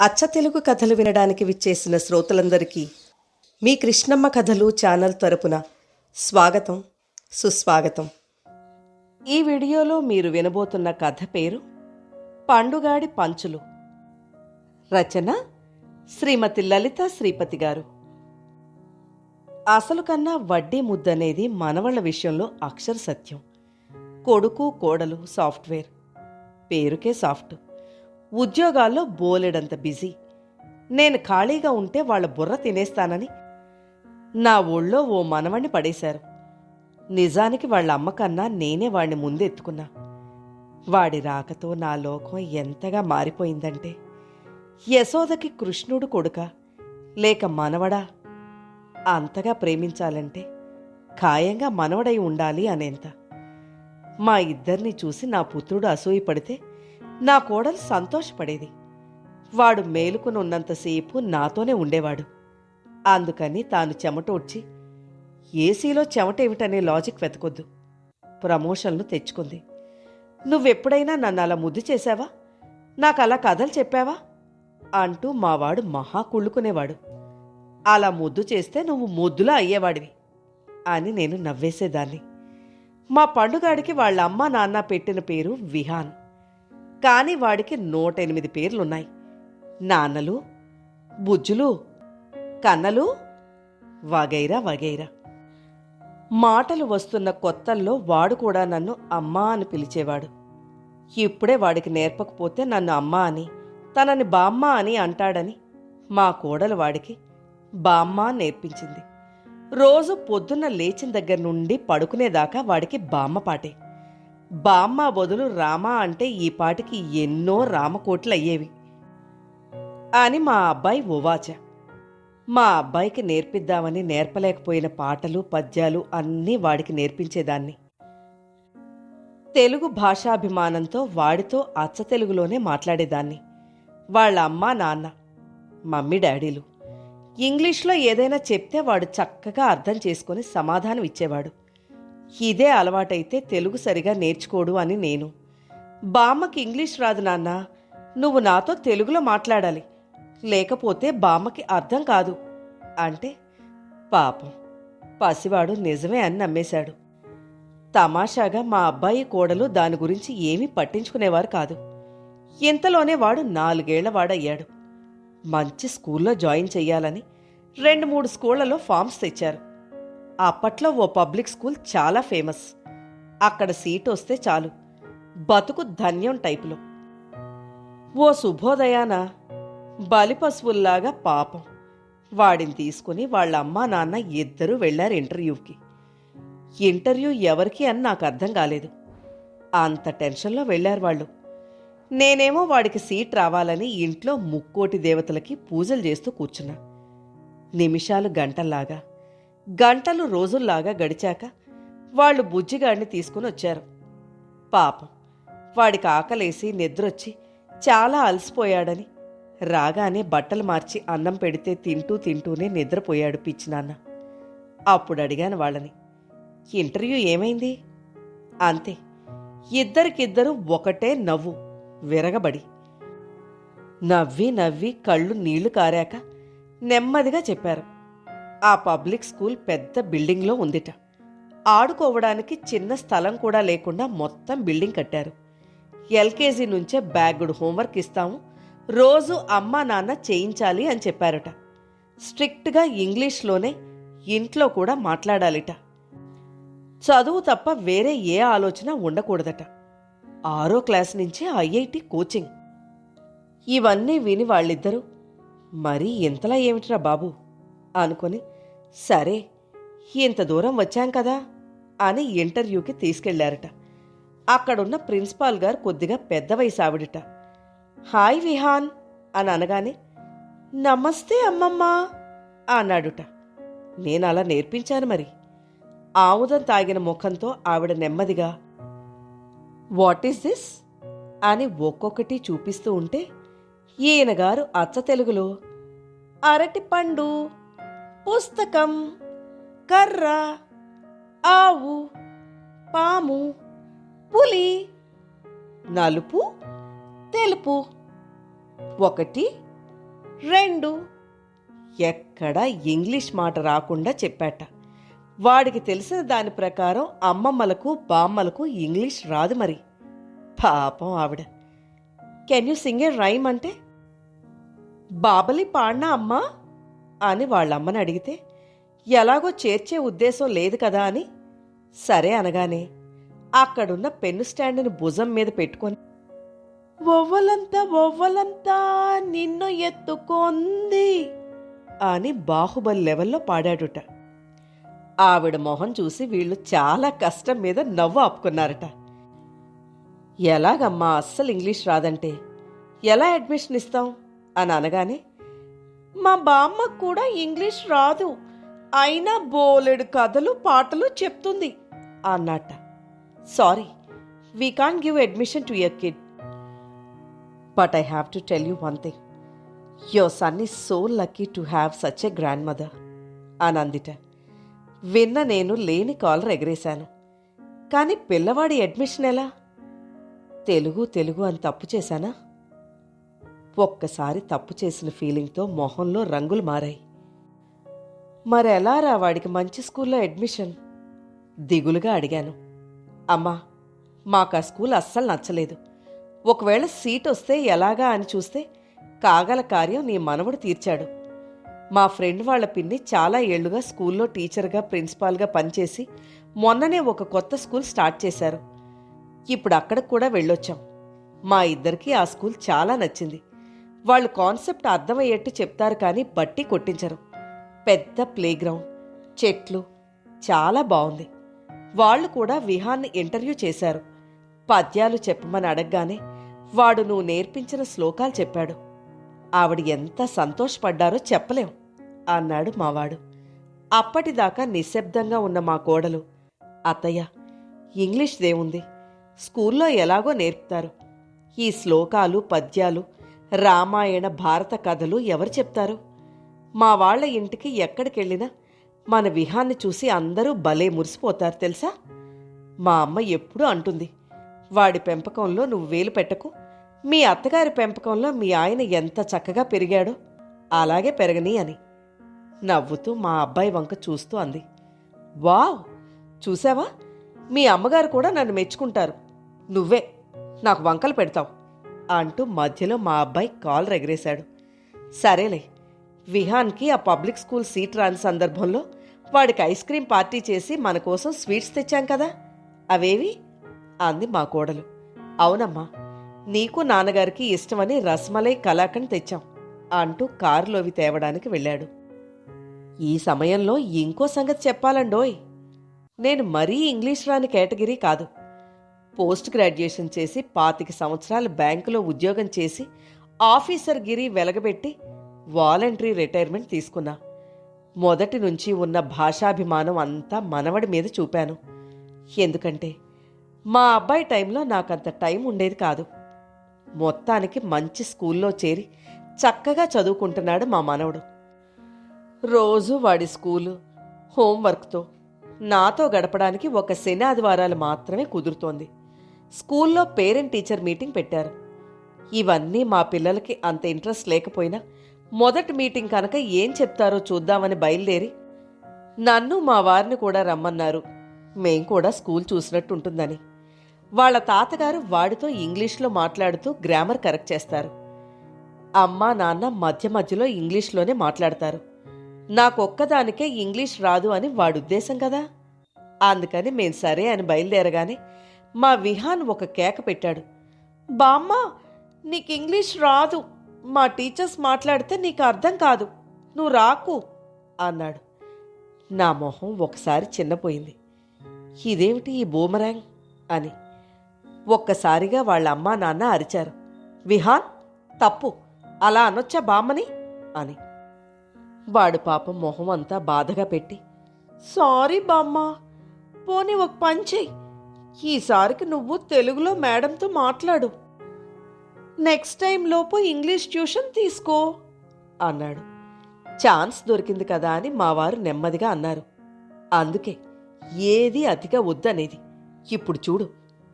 అచ్చ తెలుగు కథలు వినడానికి విచ్చేసిన శ్రోతలందరికీ మీ కృష్ణమ్మ కథలు ఛానల్ తరపున స్వాగతం సుస్వాగతం. ఈ వీడియోలో మీరు వినబోతున్న కథ పేరు పండుగాడి పంచులు. రచన శ్రీమతి లలిత శ్రీపతి గారు. అసలు కన్నా వడ్డీ ముద్దనేది మనవళ్ళ విషయంలో అక్షర సత్యం. కొడుకు కోడలు సాఫ్ట్వేర్. పేరుకే సాఫ్ట్. ఉద్యోగాల్లో బోలెడంత బిజీ. నేను ఖాళీగా ఉంటే వాళ్ళ బుర్ర తినేస్తానని నా ఊళ్ళో ఓ మనవణ్ణి పడేశారు. నిజానికి వాళ్ళ అమ్మకన్నా నేనే వాడిని ముందెత్తుకున్నా. వాడి రాకతో నా లోకం ఎంతగా మారిపోయిందంటే యశోదకి కృష్ణుడు కొడుక లేక మనవడా? అంతగా ప్రేమించాలంటే ఖాయంగా మనవడై ఉండాలి అనేంత. మా ఇద్దరిని చూసి నా పుత్రుడు అసూయపడితే నా కోడలు సంతోషపడేది. వాడు మేలుకునున్నంతసేపు నాతోనే ఉండేవాడు. అందుకని తాను చెమటోడ్చి ఏసీలో చెమటేమిటనే లాజిక్ వెతకొద్దు. ప్రమోషన్లు తెచ్చుకుంది. నువ్వెప్పుడైనా నన్ను అలా ముద్దు చేశావా? నాకు అలా కథలు చెప్పావా? అంటూ మావాడు మహా కుళ్ళుకునేవాడు. అలా ముద్దు చేస్తే నువ్వు ముద్దులా అయ్యేవాడివి అని నేను నవ్వేసేదాన్ని. మా పండుగాడికి వాళ్ళ అమ్మ నాన్న పెట్టిన పేరు విహాన్. కానీ వాడికి నూట ఎనిమిది పేర్లున్నాయి. నాన్నలు బుజ్జులు కన్నలు వగైరా వగైరా. మాటలు వస్తున్న కొత్తల్లో వాడు కూడా నన్ను అమ్మా అని పిలిచేవాడు. ఇప్పుడే వాడికి నేర్పకపోతే నన్ను అమ్మా అని తనని బామ్మ అని అంటాడని మా కోడలు వాడికి బామ్మ నేర్పించింది. రోజు పొద్దున్న లేచిన దగ్గర నుండి పడుకునేదాకా వాడికి బామ్మ పాటే. బామ్మ బదులు రామ అంటే ఈ పాటికి ఎన్నో రామకోట్లు అయ్యేవి అని మా అబ్బాయి ఉవాచ మా అబ్బాయికి నేర్పిద్దామని నేర్పలేకపోయిన పాటలు పద్యాలు అన్నీ వాడికి నేర్పించేదాన్ని. తెలుగు భాషాభిమానంతో వాడితో అచ్చ తెలుగులోనే మాట్లాడేదాన్ని. వాళ్ళ అమ్మ నాన్న మమ్మీ డాడీలు. ఇంగ్లీష్లో ఏదైనా చెప్తే వాడు చక్కగా అర్థం చేసుకొని సమాధానం ఇచ్చేవాడు. ఇదే అలవాటైతే తెలుగు సరిగా నేర్చుకోడు అని నేను. బామ్మకి ఇంగ్లీష్ రాదు నాన్న. నువ్వు నాతో తెలుగులో మాట్లాడాలి. లేకపోతే బామ్మకి అర్థం కాదు. అంటే పాపం. పసివాడు నిజమే అని నమ్మేశాడు. తమాషాగా మా అబ్బాయి కోడలు దాని గురించి ఏమీ పట్టించుకునేవారు కాదు. ఇంతలోనే వాడు నాలుగేళ్ళ వాడయ్యాడు. మంచి స్కూల్లో జాయిన్ చెయ్యాలని రెండు మూడు స్కూళ్ళలో ఫామ్స్ తెచ్చారు. అప్పట్లో ఓ పబ్లిక్ స్కూల్ చాలా ఫేమస్. అక్కడ సీట్ వస్తే చాలు. బతుకు ధన్యం టైపులో. ఓ శుభోదయాన బలిపశువుల్లాగా పాపం. వాడిని తీసుకుని వాళ్ళ అమ్మా నాన్న ఇద్దరూ వెళ్ళారు ఇంటర్వ్యూకి. ఇంటర్వ్యూ ఎవరికి అని నాకు అర్థం కాలేదు. అంత టెన్షన్లో వెళ్ళారు వాళ్ళు. నేనేమో వాడికి సీట్ రావాలని ఇంట్లో ముక్కోటి దేవతలకి పూజలు చేస్తూ కూర్చున్నా. నిమిషాలు గంటల్లాగా. గంటలు రోజుల్లాగా గడిచాక వాళ్ళు బుజ్జిగాడిని తీసుకుని వచ్చారు. పాపం వాడికి ఆకలేసి నిద్రొచ్చి చాలా అలసిపోయాడని రాగానే బట్టలు మార్చి అన్నం పెడితే తింటూ తింటూనే నిద్రపోయాడు పిచ్చినాన్న అప్పుడు అడిగాను వాళ్ళని ఇంటర్వ్యూ ఏమైంది? అంతే ఇద్దరికిద్దరు ఒకటే నవ్వు విరగబడి. నవ్వి నవ్వి కళ్ళు నీళ్ళు కారాక నెమ్మదిగా చెప్పారు. ఆ పబ్లిక్ స్కూల్ పెద్ద బిల్డింగ్లో ఉందిట. ఆడుకోవడానికి చిన్న స్థలం కూడా లేకుండా మొత్తం బిల్డింగ్ కట్టారు. ఎల్కేజీ నుంచే బ్యాగుడు హోంవర్క్ ఇస్తాము రోజు అమ్మా నాన్న చేయించాలి అని చెప్పారట. స్ట్రిక్ట్గా ఇంగ్లీష్లోనే ఇంట్లో కూడా మాట్లాడాలిట. చదువు తప్ప వేరే ఏ ఆలోచన ఉండకూడదట. ఆరో క్లాస్ నుంచే ఐఐటి కోచింగ్. ఇవన్నీ విని వాళ్ళిద్దరూ మరీ ఇంతలా ఏమిట్రా బాబు? అనుకొని సరే ఇంత దూరం వచ్చాం కదా అని ఇంటర్వ్యూకి తీసుకెళ్ళారట. అక్కడున్న ప్రిన్సిపాల్ గారు కొద్దిగా పెద్ద వయసు ఆవిడట హాయ్ విహాన్ అని అనగానే నమస్తే అమ్మమ్మ అన్నాడుట. నేను అలా నేర్పించాను మరి. ఆముదం తాగిన ముఖంతో ఆవిడ నెమ్మదిగా వాట్ ఈస్ దిస్? అని ఒక్కొక్కటి చూపిస్తూ ఉంటే ఈయనగారు అచ్చ తెలుగులో. అరటిపండు పుస్తకం కర్ర ఆవు పాము పులి నలుపు తెలుపు ఒకటి రెండు. ఎక్కడ ఇంగ్లీష్ మాట రాకుండా చెప్పాట. వాడికి తెలిసిన దాని ప్రకారం అమ్మమ్మలకు బామ్మలకు ఇంగ్లీష్ రాదు మరి. పాపం ఆవిడ. Can you sing a rhyme అంటే? బాబలి పాడినా అమ్మా? అని వాళ్ళమ్మని అడిగితే ఎలాగో చేర్చే ఉద్దేశం లేదు కదా అని. సరే అనగానే అక్కడున్న పెన్ను స్టాండ్ని భుజం మీద పెట్టుకొని ఒవ్వలంతా ఒవ్వలంతా నిన్ను ఎత్తుకొంది అని బాహుబలి లెవెల్లో పాడాడుట. ఆవిడ మొహం చూసి వీళ్ళు చాలా కష్టం మీద నవ్వు ఆపుకున్నారట. ఎలాగమ్మా అస్సలు ఇంగ్లీష్ రాదంటే? ఎలా అడ్మిషన్ ఇస్తాం? అని అనగానే మా బామ్మకు కూడా ఇంగ్లీష్ రాదు. అయినా బోలెడు కథలు పాటలు చెప్తుంది అన్నట sorry we can't give admission to your kid but I have to tell you one thing your son is so lucky to have such a grandmother అని అందిట విన్న నేను లేని కాలర్ ఎగరేశాను కానీ పిల్లవాడి అడ్మిషన్ ఎలా? తెలుగు తెలుగు అని తప్పు చేశానా? ఒక్కసారి తప్పు చేసిన ఫీలింగ్తో మొహంలో రంగులు మారాయి. మరెలా రా వాడికి మంచి స్కూల్లో అడ్మిషన్? దిగులుగా అడిగాను. అమ్మా మాకు ఆ స్కూల్ అస్సలు నచ్చలేదు. ఒకవేళ సీట్ వస్తే ఎలాగా అని చూస్తే కాగల కార్యం నీ మనవడు తీర్చాడు. మా ఫ్రెండ్ వాళ్ళ పిన్ని చాలా ఏళ్ళుగా స్కూల్లో టీచర్గా ప్రిన్సిపాల్గా పనిచేసి మొన్ననే ఒక కొత్త స్కూల్ స్టార్ట్ చేశారు. ఇప్పుడు అక్కడికి కూడా వెళ్ళొచ్చాం. మా ఇద్దరికీ ఆ స్కూల్ చాలా నచ్చింది. వాళ్ళు కాన్సెప్ట్ అర్థమయ్యేట్టు చెప్తారు కానీ బట్టి కొట్టించరు. పెద్ద ప్లేగ్రౌండ్ చెట్లు చాలా బాగుంది వాళ్ళు కూడా విహాన్ని ఇంటర్వ్యూ చేశారు. పద్యాలు చెప్పమని అడగగానే వాడు నువ్వు నేర్పించిన శ్లోకాలు చెప్పాడు. ఆవిడ ఎంత సంతోషపడ్డారో చెప్పలేం అన్నాడు మావాడు. అప్పటిదాకా నిశ్శబ్దంగా ఉన్న మా కోడలు అత్తయ్య ఇంగ్లీష్ దేవుంది స్కూల్లో ఎలాగో నేర్పుతారు. ఈ శ్లోకాలు పద్యాలు రామాయణ భారత కథలు ఎవరు చెప్తారు? మా వాళ్ళ ఇంటికి ఎక్కడికెళ్ళినా మన విహాన్ని చూసి అందరూ భలే మురిసిపోతారు తెలుసా? మా అమ్మ ఎప్పుడూ అంటుంది వాడి పెంపకంలో నువ్వు వేలు పెట్టకు. మీ అత్తగారి పెంపకంలో మీ ఆయన ఎంత చక్కగా పెరిగాడో అలాగే పెరగని అని నవ్వుతూ మా అబ్బాయి వంక చూస్తూ అంది. వావ్! చూసావా? మీ అమ్మగారు కూడా నన్ను మెచ్చుకుంటారు. నువ్వే నాకు వంకలు పెడతావు. అంటూ మధ్యలో మా అబ్బాయి కాల్ ఎగరేశాడు సరేలే విహాన్కి ఆ పబ్లిక్ స్కూల్ సీట్ రాని సందర్భంలో వాడికి ఐస్ క్రీం పార్టీ చేసి మన కోసం స్వీట్స్ తెచ్చాం కదా. అవేవి? అంది మా కోడలు. అవునమ్మా నీకు నాన్నగారికి ఇష్టమని రస్మలై కలాకండ్ తెచ్చాం అంటూ కారులోవి తేవడానికి వెళ్ళాడు. ఈ సమయంలో ఇంకో సంగతి చెప్పాలండోయ్. నేను మరీ ఇంగ్లీష్ రాని కేటగిరీ కాదు. పోస్ట్ గ్రాడ్యుయేషన్ చేసి పాతిక సంవత్సరాలు బ్యాంకులో ఉద్యోగం చేసి ఆఫీసర్ గిరి వెలగబెట్టి వాలంటరీ రిటైర్మెంట్ తీసుకున్నా. మొదటి నుంచి ఉన్న భాషాభిమానం అంతా మనవడి మీద చూపాను. ఎందుకంటే మా అబ్బాయి టైంలో నాకంత టైం ఉండేది కాదు. మొత్తానికి మంచి స్కూల్లో చేరి చక్కగా చదువుకుంటున్నాడు మా మనవడు. రోజు వాడి స్కూలు హోంవర్క్తో నాతో గడపడానికి ఒక శని ఆదివారాలు మాత్రమే కుదురుతోంది. స్కూల్లో పేరెంట్ టీచర్ మీటింగ్ పెట్టారు. ఇవన్నీ మా పిల్లలకి అంత ఇంట్రెస్ట్ లేకపోయినా మొదటి మీటింగ్ కనుక ఏం చెప్తారో చూద్దామని బయలుదేరి నన్ను మా వారిని కూడా రమ్మన్నారు. మేం కూడా స్కూల్ చూసినట్టు ఉంటుందని వాళ్ళ తాతగారు వాడితో ఇంగ్లీష్లో మాట్లాడుతూ గ్రామర్ కరెక్ట్ చేస్తారు. అమ్మా నాన్న మధ్య మధ్యలో ఇంగ్లీష్లోనే మాట్లాడతారు. నాకొక్కదానికే ఇంగ్లీష్ రాదు అని వాడి ఉద్దేశం కదా? అందుకని మేం సరే అని బయలుదేరగానే మా విహాన్ ఒక కేక పెట్టాడు. బామ్మ నీకు ఇంగ్లీష్ రాదు. మా టీచర్స్ మాట్లాడితే నీకు అర్థం కాదు. నువ్వు రాకు అన్నాడు. నా మొహం ఒకసారి చిన్నపోయింది. ఇదేమిటి ఈ బూమరాంగ్? అని. ఒక్కసారిగా వాళ్ళ అమ్మా నాన్న అరిచారు. విహాన్ తప్పు. అలా అనొచ్చా బామ్మని? అని. వాడు పాపం మొహం అంతా బాధగా పెట్టి సారీ బామ్మ పోనీ ఒక పని చెయ్యి ఈసారికి నువ్వు తెలుగులో మేడంతో మాట్లాడు. నెక్స్ట్ టైంలోపు ఇంగ్లీష్ ట్యూషన్ తీసుకో అన్నాడు. ఛాన్స్ దొరికింది కదా అని మావారు నెమ్మదిగా అన్నారు. అందుకే ఏది అతిగా వద్దనేది. ఇప్పుడు చూడు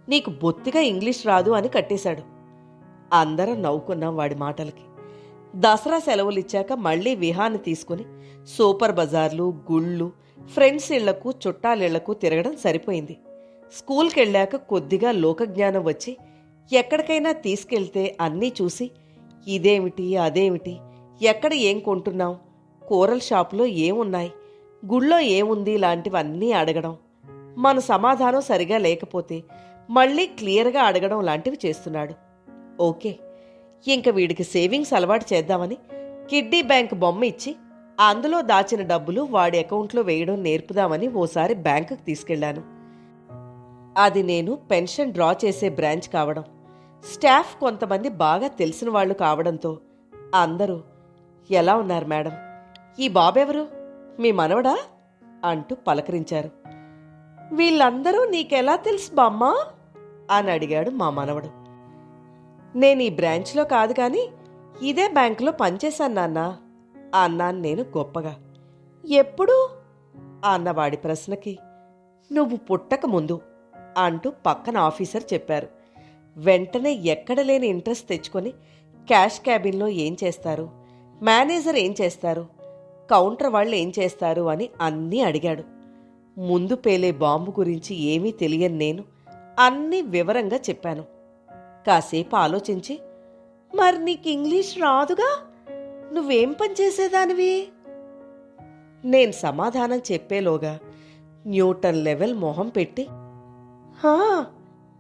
నీకు బొత్తిగా ఇంగ్లీష్ రాదు అని కట్టేశాడు. అందరం నవ్వుకున్నాం వాడి మాటలకి. దసరా సెలవులు ఇచ్చాక మళ్ళీ విహాన్ని తీసుకుని సూపర్ బజార్లు గుళ్ళు ఫ్రెండ్స్ ఇళ్ళకు చుట్టాలిళ్ళకు తిరగడం సరిపోయింది. స్కూల్కి వెళ్ళాక కొద్దిగా లోకజ్ఞానం వచ్చి ఎక్కడికైనా తీసుకెళ్తే అన్నీ చూసి ఇదేమిటి అదేమిటి ఎక్కడ ఏం కొంటున్నాం కూరల షాపులో ఏమున్నాయి గుళ్ళో ఏముంది లాంటివన్నీ అడగడం. మన సమాధానం సరిగా లేకపోతే మళ్ళీ క్లియర్గా అడగడం లాంటివి చేస్తున్నాడు. ఓకే ఇంక వీడికి సేవింగ్స్ అలవాటు చేద్దామని కిడ్డీ బ్యాంక్ బొమ్మ ఇచ్చి అందులో దాచిన డబ్బులు వాడి అకౌంట్లో వేయడం నేర్పుదామని ఓసారి బ్యాంకుకు తీసుకెళ్ళాను అది నేను పెన్షన్ డ్రా చేసే బ్రాంచ్ కావడం. స్టాఫ్ కొంతమంది బాగా తెలిసిన వాళ్ళు కావడంతో అందరూ ఎలా ఉన్నారు మేడం? ఈ బాబెవరు? మీ మనవడా? అంటూ పలకరించారు. వీళ్ళందరూ నీకెలా తెలుసు బామ్మ? అని అడిగాడు మా మనవడు. నేను ఈ బ్రాంచ్లో కాదు కానీ ఇదే బ్యాంకులో పనిచేశాను నాన్న అన్నాను నేను గొప్పగా. ఎప్పుడు? అన్నవాడి ప్రశ్నకి. నువ్వు పుట్టక ముందు అంటూ పక్కన ఆఫీసర్ చెప్పారు. వెంటనే ఎక్కడ లేని ఇంట్రెస్ట్ తెచ్చుకొని క్యాష్ క్యాబిన్లో ఏం చేస్తారు? మేనేజర్ ఏం చేస్తారు? కౌంటర్ వాళ్ళు ఏం చేస్తారు? అని అన్నీ అడిగాడు. ముందు పేలే బాంబు గురించి ఏమీ తెలియని నేను అన్నీ వివరంగా చెప్పాను. కాసేపు ఆలోచించి మరి నీకు ఇంగ్లీష్ రాదుగా? నువ్వేం పని చేసేదానివి? నేను సమాధానం చెప్పేలోగా న్యూటన్ లెవెల్ మొహం పెట్టి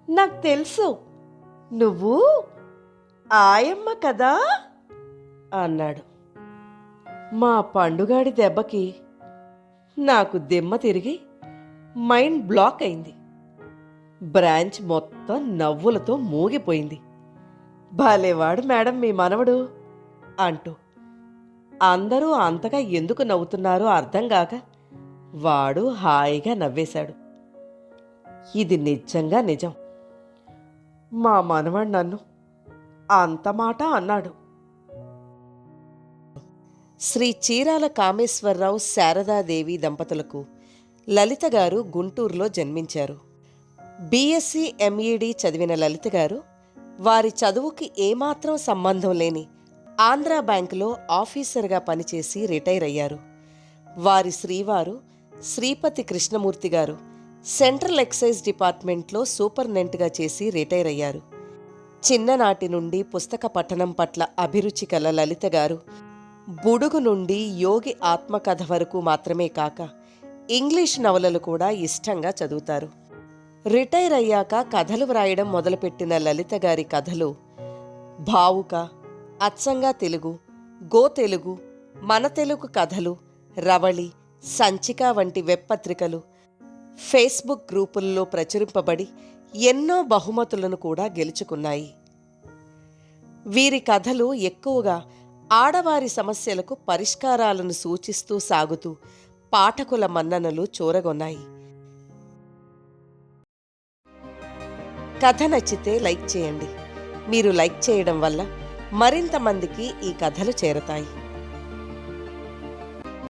నాకు తెలుసు. నువ్వు? ఆయమ్మ కదా? అన్నాడు. మా పండుగాడి దెబ్బకి నాకు దిమ్మ తిరిగి మైండ్ బ్లాక్ అయింది. బ్రాంచ్ మొత్తం నవ్వులతో మూగిపోయింది. భలేవాడు మేడం మీ మనవడు అంటూ. అందరూ అంతగా ఎందుకు నవ్వుతున్నారో అర్థం కాక వాడు హాయిగా నవ్వేశాడు. ఇది నిజంగా నిజం. మా మనవాడు నన్ను అంత మాట అన్నాడు. శ్రీ చీరాల కామేశ్వరరావు శారదాదేవి దంపతులకు లలిత గారు గుంటూరులో జన్మించారు. బీఎస్సీ ఎంఈడి చదివిన లలిత గారు వారి చదువుకి ఏమాత్రం సంబంధం లేని ఆంధ్రా బ్యాంకులో ఆఫీసర్గా పనిచేసి రిటైర్ అయ్యారు. వారి శ్రీవారు శ్రీపతి కృష్ణమూర్తి గారు సెంట్రల్ ఎక్సైజ్ డిపార్ట్మెంట్లో సూపర్నెంట్గా చేసి రిటైర్ అయ్యారు. చిన్ననాటి నుండి పుస్తక పఠనం పట్ల అభిరుచి కల లలిత గారు. బుడుగు నుండి యోగి ఆత్మకథ వరకు మాత్రమే కాక ఇంగ్లీష్ నవలలు కూడా ఇష్టంగా చదువుతారు. రిటైర్ అయ్యాక కథలు వ్రాయడం మొదలుపెట్టిన లలిత గారి కథలు భావుక అచ్చంగా తెలుగు గో తెలుగు మన తెలుగు కథలు రవళి సంచిక వంటి వెబ్ పత్రికలు ఫేస్బుక్ గ్రూపుల్లో ప్రచురింపబడి ఎన్నో బహుమతులను కూడా గెలుచుకున్నాయి. వీరి కథలు ఎక్కువగా ఆడవారి సమస్యలకు పరిష్కారాలను సూచిస్తూ సాగుతూ పాఠకుల మన్ననలు చూరగొన్నాయి. కథ నచ్చితే లైక్ చేయండి. మీరు లైక్ చేయడం వల్ల మరింత మందికి ఈ కథలు చేరతాయి.